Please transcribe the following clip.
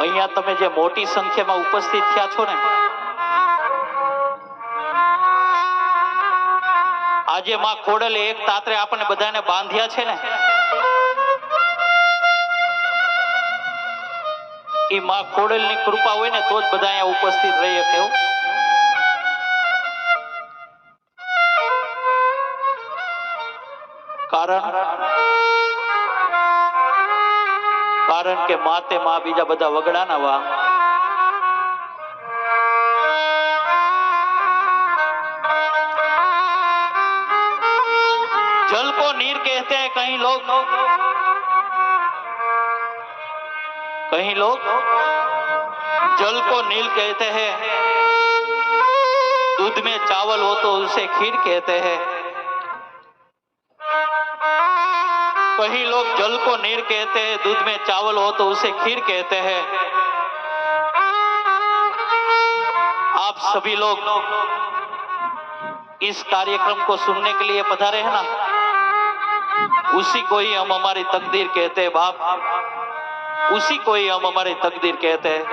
અહીંયા તમે જે મોટી સંખ્યામાં ઉપસ્થિત થયા છો ને, આજે માં ખોડલે એક તાત્રે આપણને બધાને બાંધ્યા છે ને એ માં ખોડલની કૃપા હોય ને તો જ બધા અહીંયા ઉપસ્થિત રહી શકે હો. કારણ કારણ કે માતે માં બીજા બધા વગડાના વા जल को नीर कहते हैं कहीं लोग कहीं लोग जल को नील कहते हैं दूध में चावल हो तो उसे खीर कहते हैं कहीं लोग जल को नीर कहते हैं, दूध में चावल हो तो उसे खीर कहते हैं। आप सभी लोग इस कार्यक्रम को सुनने के लिए पधारे हैं ना? उसी को ही हम हमारी तकदीर कहते हैं, बाप। उसी को ही हम हमारी तकदीर कहते हैं।